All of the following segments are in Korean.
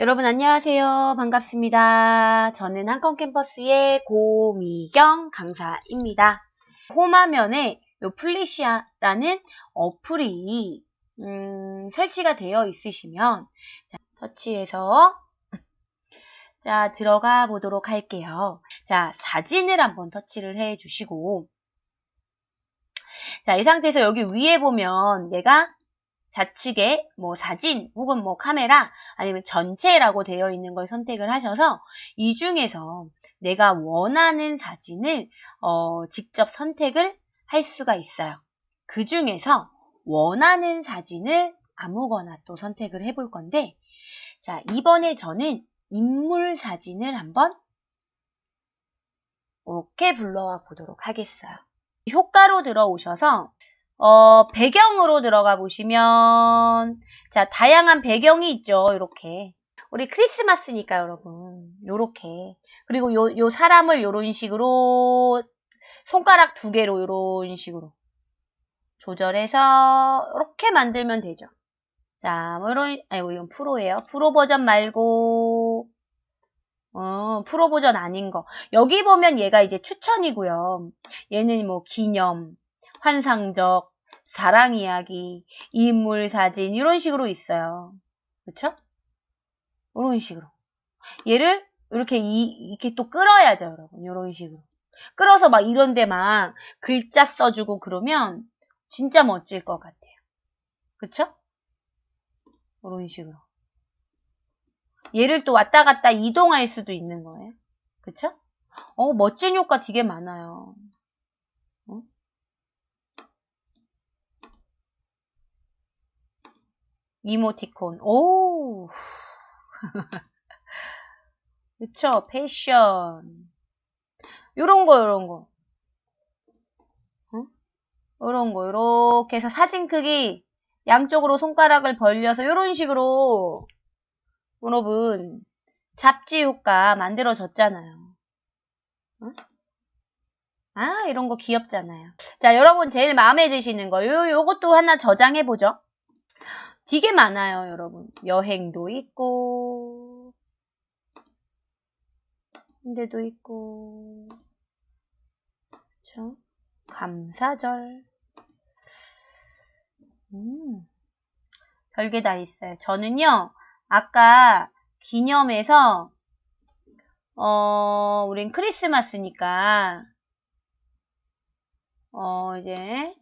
여러분 안녕하세요. 반갑습니다. 저는 한컴 캠퍼스의 고미경 강사입니다. 홈화면에 요 플리시아라는 어플이 음, 설치가 되어 있으시면 자, 터치해서 자 들어가 보도록 할게요. 자 사진을 한번 터치를 해 주시고 자 이 상태에서 여기 위에 보면 내가 좌측에 뭐 사진 혹은 뭐 카메라 아니면 전체라고 되어 있는 걸 선택을 하셔서 이 중에서 내가 원하는 사진을 어, 직접 선택을 할 수가 있어요. 그 중에서 원하는 사진을 아무거나 또 선택을 해볼 건데 자 이번에 저는 인물 사진을 한번 이렇게 불러와 보도록 하겠어요. 효과로 들어오셔서 어, 배경으로 들어가 보시면, 자, 다양한 배경이 있죠, 이렇게. 우리 크리스마스니까, 여러분. 요렇게. 그리고 요, 요 사람을 요런 식으로, 손가락 두 개로 요런 식으로 조절해서, 이렇게 만들면 되죠. 자, 뭐, 이런, 아이고, 이건 프로예요. 프로 버전 말고, 어, 프로 버전 아닌 거. 여기 보면 얘가 이제 추천이고요. 얘는 뭐, 기념, 환상적, 사랑 이야기, 인물 사진 이런 식으로 있어요. 그렇죠? 이런 식으로. 얘를 이렇게 이, 이렇게 또 끌어야죠, 여러분. 이런 식으로. 끌어서 막 이런 데 막 글자 써주고 그러면 진짜 멋질 것 같아요. 그쵸? 이런 식으로. 얘를 또 왔다 갔다 이동할 수도 있는 거예요. 그쵸? 어, 멋진 효과 되게 많아요. 이모티콘. 오. 그쵸? 패션. 요런 거, 요런 거. 응? 요런 거, 요렇게 해서 사진 크기 양쪽으로 손가락을 벌려서 요런 식으로 여러분 잡지 효과 만들어졌잖아요. 응? 아, 이런 거 귀엽잖아요. 자, 여러분 제일 마음에 드시는 거, 요, 요것도 하나 저장해보죠. 되게 많아요, 여러분. 여행도 있고, 인데도 있고, 그쵸? 감사절. 음, 별게 다 있어요. 저는요, 아까 기념해서, 어, 우린 크리스마스니까, 어, 이제,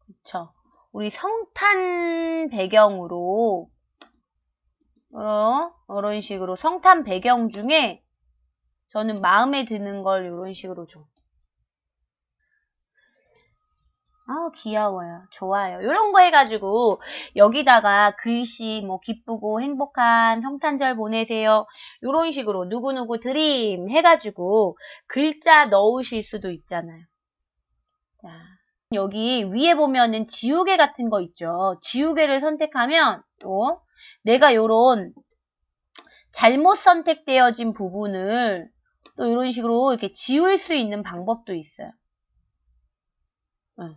그쵸. 우리 성탄 배경으로 어, 이런 식으로 성탄 배경 중에 저는 마음에 드는 걸 이런 식으로 좀 아, 귀여워요. 좋아요. 이런 거 해가지고, 여기다가 글씨, 뭐, 기쁘고 행복한 성탄절 보내세요. 이런 식으로, 누구누구 드림 해가지고, 글자 넣으실 수도 있잖아요. 자. 여기 위에 보면은 지우개 같은 거 있죠. 지우개를 선택하면 어? 내가 요런 잘못 선택되어진 부분을 또 이런 식으로 이렇게 지울 수 있는 방법도 있어요. 어.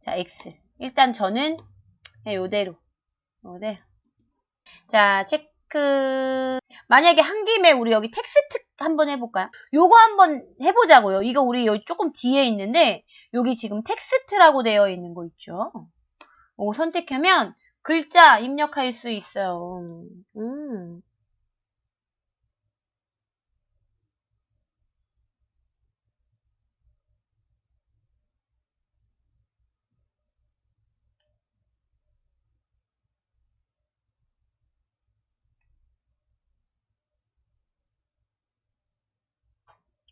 자, X. 일단 저는 요대로. 요대로. 자, 체크. 만약에 한 김에 우리 여기 텍스트 한번 해볼까요? 요거 한번 해보자고요. 이거 우리 여기 조금 뒤에 있는데 여기 지금 텍스트라고 되어 있는 거 있죠? 이거 선택하면 글자 입력할 수 있어요. 음.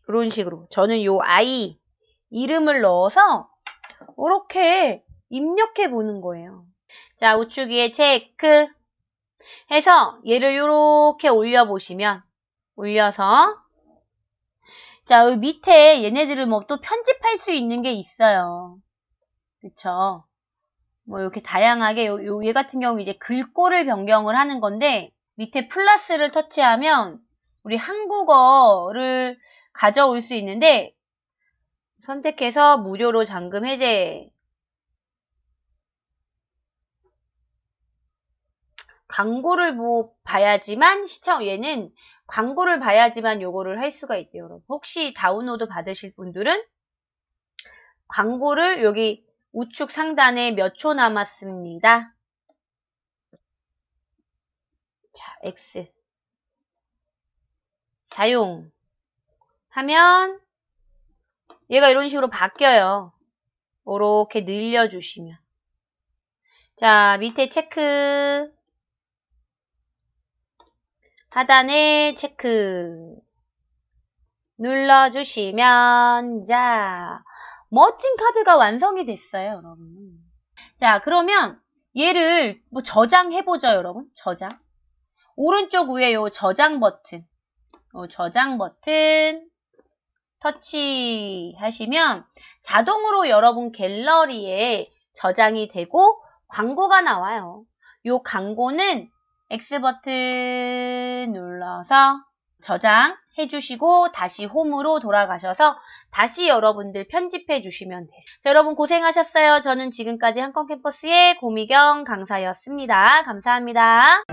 그런 식으로 저는 요 아이 이름을 넣어서 이렇게 입력해 보는 거예요. 자, 우측 위에 체크 해서 얘를 이렇게 올려 보시면 올려서 자, 여기 밑에 얘네들을 뭐 또 편집할 수 있는 게 있어요. 그쵸? 뭐 이렇게 다양하게 요, 요, 얘 같은 경우 이제 글꼴을 변경을 하는 건데 밑에 플러스를 터치하면 우리 한국어를 가져올 수 있는데 선택해서 무료로 잠금 해제 광고를 뭐 봐야지만 시청 얘는 광고를 봐야지만 요거를 할 수가 있대요, 여러분. 혹시 다운로드 받으실 분들은 광고를 여기 우측 상단에 몇 초 남았습니다. 자, X. 사용. 하면 얘가 이런 식으로 바뀌어요. 이렇게 늘려주시면. 자, 밑에 체크. 하단에 체크. 눌러주시면, 자, 멋진 카드가 완성이 됐어요, 여러분. 자, 그러면 얘를 뭐 저장해보죠, 여러분. 저장. 오른쪽 위에 요 저장 버튼. 요 저장 버튼. 터치 하시면 자동으로 여러분 갤러리에 저장이 되고 광고가 나와요. 요 광고는 X 버튼 눌러서 저장해 주시고 다시 홈으로 돌아가셔서 다시 여러분들 편집해 주시면 돼요. 자, 여러분 고생하셨어요. 저는 지금까지 한컴 캠퍼스의 고미경 강사였습니다. 감사합니다.